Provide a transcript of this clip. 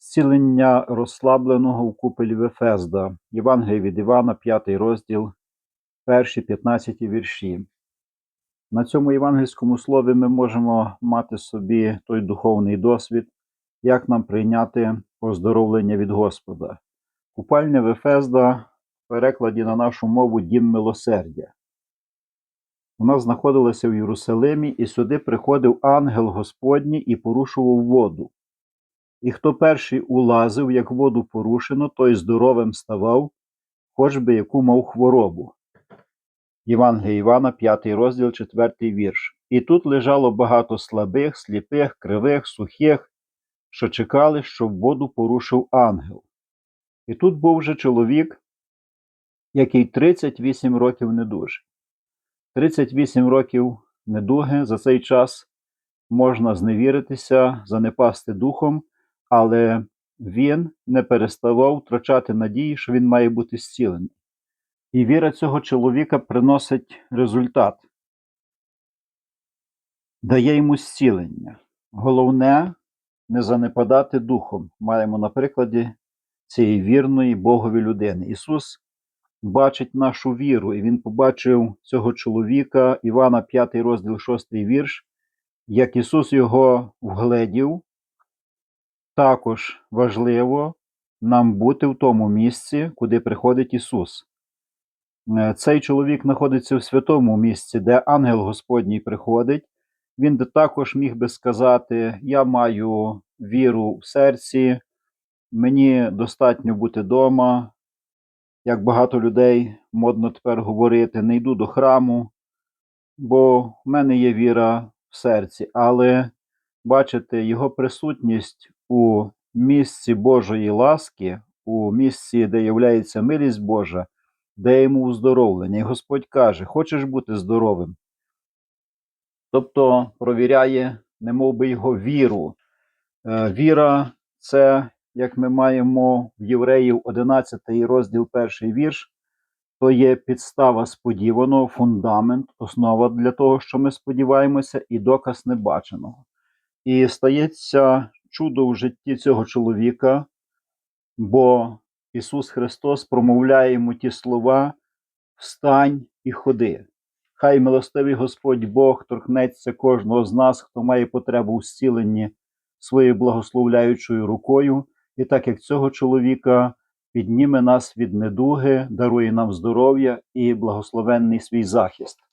Зцілення розслабленого в куполі Вефезда. Євангеліє від Івана, 5 розділ, перші 15 вірші. На цьому євангельському слові ми можемо мати собі той духовний досвід, як нам прийняти оздоровлення від Господа. Купальня Вефезда в перекладі на нашу мову Дім милосердя. Вона знаходилася в Єрусалимі, і сюди приходив ангел Господній і порушував воду. І хто перший улазив, як воду порушено, той здоровим ставав, хоч би яку мав хворобу. Євангелія Івана, 5 розділ, 4 вірш. І тут лежало багато слабих, сліпих, кривих, сухих, що чекали, щоб воду порушив ангел. І тут був вже чоловік, який 38 років недужий. 38 років недуги за цей час можна зневіритися, занепасти духом, але він не переставав втрачати надії, що він має бути зцілений. І віра цього чоловіка приносить результат, дає йому зцілення. Головне не занепадати духом. Маємо на прикладі цієї вірної Богові людини. Ісус бачить нашу віру, і Він побачив цього чоловіка, Івана, 5 розділ, 6 вірш, як Ісус його вгледів. Також важливо нам бути в тому місці, куди приходить Ісус. Е, Цей чоловік знаходиться в святому місці, де ангел Господній приходить. Він також міг би сказати: Я маю віру в серці, мені достатньо бути вдома, як багато людей модно тепер говорити, не йду до храму, бо в мене є віра в серці. Але бачите, його присутність у місці Божої ласки, у місці, де являється милість Божа, дає йому уздоровлення. І Господь каже: Хочеш бути здоровим? Тобто провіряє, не мов би його віру. Е, Віра це, як ми маємо в Євреїв 11 розділ, перший вірш, то є підстава сподіваного, фундамент, основа для того, що ми сподіваємося, і доказ небаченого. І стається чудо в житті цього чоловіка, бо Ісус Христос промовляє йому ті слова: Встань і ходи. Хай милостивий Господь Бог торкнеться кожного з нас, хто має потребу у зціленні своєю благословляючою рукою, і так як цього чоловіка підніме нас від недуги, дарує нам здоров'я і благословенний свій захист.